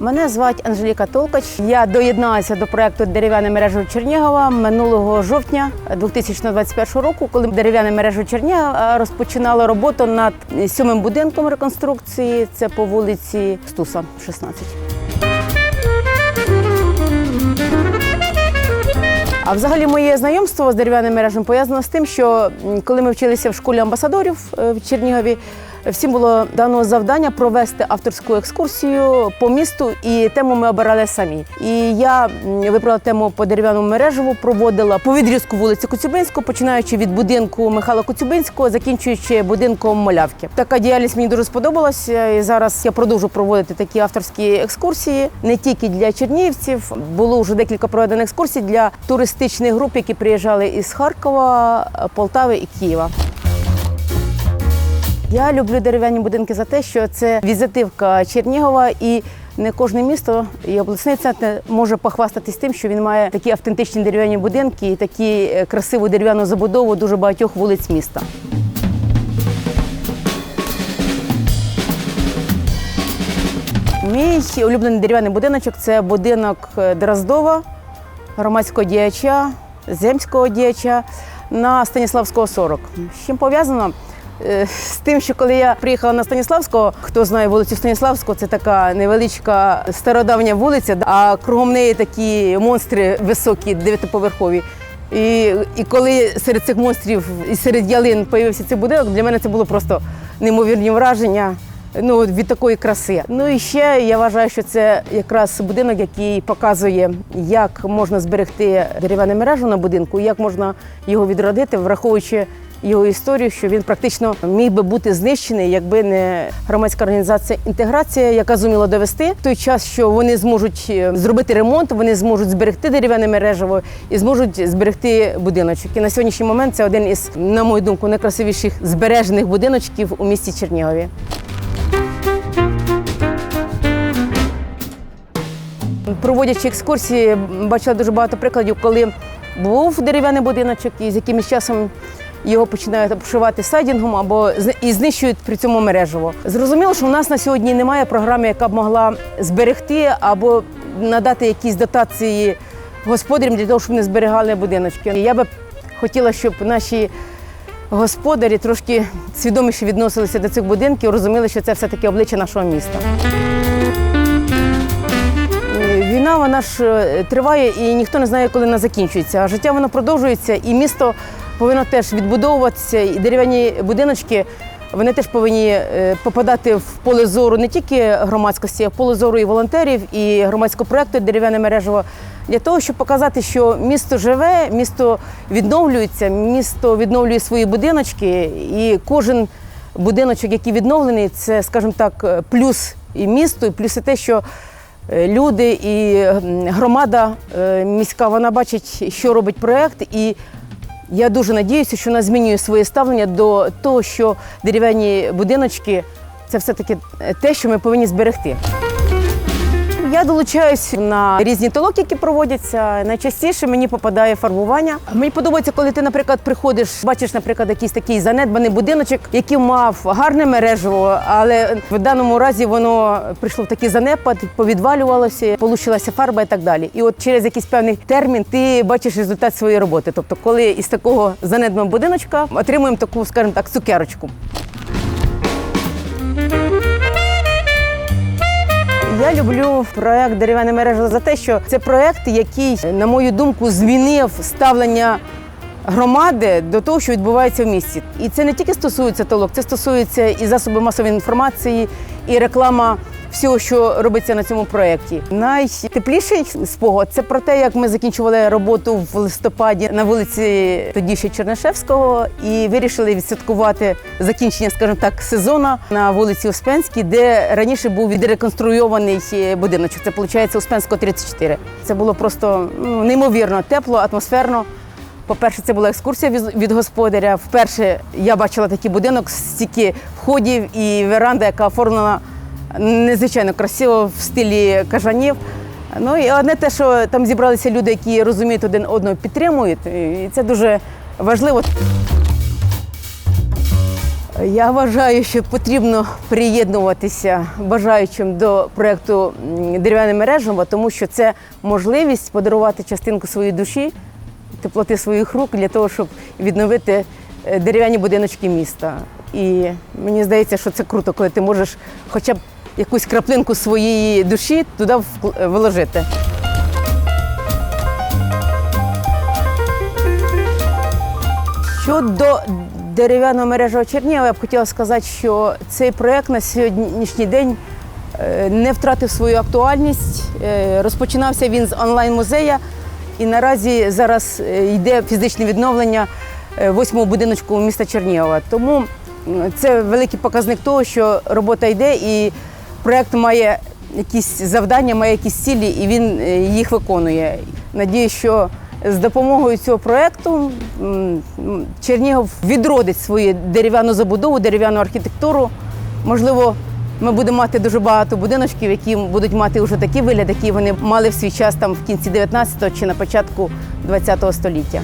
Мене звати Анжеліка Толкач. Я доєдналася до проекту Дерев'яне мережа Чернігова минулого жовтня 2021 року, коли дерев'яне мережа Чернігова розпочинала роботу над сьомим будинком реконструкції. Це по вулиці Стуса, 16. А взагалі моє знайомство з дерев'яним мережем пов'язано з тим, що коли ми вчилися в школі амбасадорів е, в Чернігові, всім було дано завдання провести авторську екскурсію по місту, і тему ми обирали самі. І я вибрала тему по дерев'яному мережеву, проводила по відрізку вулиці Коцюбинського, починаючи від будинку Михайла Коцюбинського, закінчуючи будинком Малявки. Така діяльність мені дуже сподобалася. І зараз я продовжу проводити такі авторські екскурсії не тільки для чернігівців. Було вже декілька проведених екскурсій для туристичних груп, які приїжджали із Харкова, Полтави і Києва. Я люблю дерев'яні будинки за те, що це візитивка Чернігова і. Не кожне місто і обласний центр може похвастатись тим, що він має такі автентичні дерев'яні будинки і такі е, красиву дерев'яну забудову дуже багатьох вулиць міста. Мій улюблений дерев'яний будиночок це будинок е, Дроздова, громадського діяча, земського діяча на Станіславського 40. З чим пов'язано? Е, З тим, що коли я приїхала на Станіславського, хто знає вулицю Станіславського, це така невеличка стародавня вулиця, а кругом неї такі монстри високі, дев'ятиповерхові. І, і коли серед цих монстрів і серед ялин появився цей будинок, для мене це було просто неймовірні враження ну, від такої краси. Ну і ще я вважаю, що це якраз будинок, який показує, як можна зберегти дерев'яну мережу на будинку, як можна його відродити, враховуючи його історію, що він практично міг би бути знищений, якби не громадська організація інтеграція, яка зуміла довести в той час, що вони зможуть е, зробити ремонт, вони зможуть зберегти дерев'яне мережево і зможуть зберегти будиночок. І на сьогоднішній момент це один із, на мою думку, найкрасивіших збережених будиночків у місті Чернігові. Проводячи екскурсії, бачила дуже багато прикладів, коли був дерев'яний будиночок, і з якимось часом його починають обшивати сайдінгом або і знищують при цьому мережево. Зрозуміло, що в нас на сьогодні немає програми, яка б могла зберегти або надати якісь дотації господарям для того, щоб вони зберігали будиночки. Я би хотіла, щоб наші господарі трошки свідоміше відносилися до цих будинків, розуміли, що це все-таки обличчя нашого міста. Війна вона ж е, триває і ніхто не знає, коли вона закінчується. А життя воно продовжується, і місто повинно теж відбудовуватися. І дерев'яні будиночки вони теж повинні е, попадати в поле зору не тільки громадськості, а в поле зору і волонтерів, і громадського проєкту Дерев'яне мережево для того, щоб показати, що місто живе, місто відновлюється, місто відновлює свої будиночки, і кожен будиночок, який відновлений, це, скажімо так, плюс і місто, і плюс і те, що Е, люди і громада е, міська вона бачить, що робить проект, і я дуже надіюся, що вона змінює своє ставлення до того, що дерев'яні будиночки це все-таки те, що ми повинні зберегти. Я долучаюсь на різні толоки, які проводяться. Найчастіше мені попадає фарбування. Мені подобається, коли ти, наприклад, приходиш, бачиш, наприклад, якийсь такий занедбаний будиночок, який мав гарне мережево, але в даному разі воно прийшло в такий занепад, повідвалювалося, получилася фарба і так далі. І от через якийсь певний термін ти бачиш результат своєї роботи. Тобто, коли із такого занедбаного будиночка отримуємо таку, скажімо так, цукерочку. Я люблю проект дерев'яне мережа за те, що це проект, який, на мою думку, змінив ставлення громади до того, що відбувається в місті. І це не тільки стосується толок, це стосується і засобів масової інформації, і реклама всього, що робиться на цьому проєкті. Найтепліший спогад це про те, як ми закінчували роботу в листопаді на вулиці тоді ще Чернишевського, і вирішили відсвяткувати закінчення, скажімо так, сезону на вулиці Успенській, де раніше був відреконструйований будиночок. Це виходить Успенського 34. Це було просто ну, неймовірно тепло, атмосферно. По-перше, це була екскурсія від- господаря. Вперше я бачила такий будинок, стільки входів і веранда, яка оформлена незвичайно красиво в стилі кажанів. Ну і одне те, що там зібралися люди, які розуміють один одного, підтримують, і це дуже важливо. Я вважаю, що потрібно приєднуватися бажаючим до проєкту дерев'яне мережево, тому що це можливість подарувати частинку своєї душі, теплоти своїх рук для того, щоб відновити е, дерев'яні будиночки міста. І мені здається, що це круто, коли ти можеш хоча б якусь краплинку своєї душі туди вложити. Щодо дерев'яного мережого Чернігова, я б хотіла сказати, що цей проєкт на сьогоднішній день е, не втратив свою актуальність. Е, Розпочинався він з онлайн-музея, і наразі зараз е, йде фізичне відновлення восьмого будиночку міста Чернігова. Тому це великий показник того, що робота йде і проєкт має якісь завдання, має якісь цілі, і він е, їх виконує. Надію, що з допомогою цього м, Чернігов відродить свою дерев'яну забудову, дерев'яну архітектуру. Можливо, ми будемо мати дуже багато будиночків, які будуть мати вже такий вигляд, який вони мали в свій час там в кінці 19-го чи на початку 20-го століття.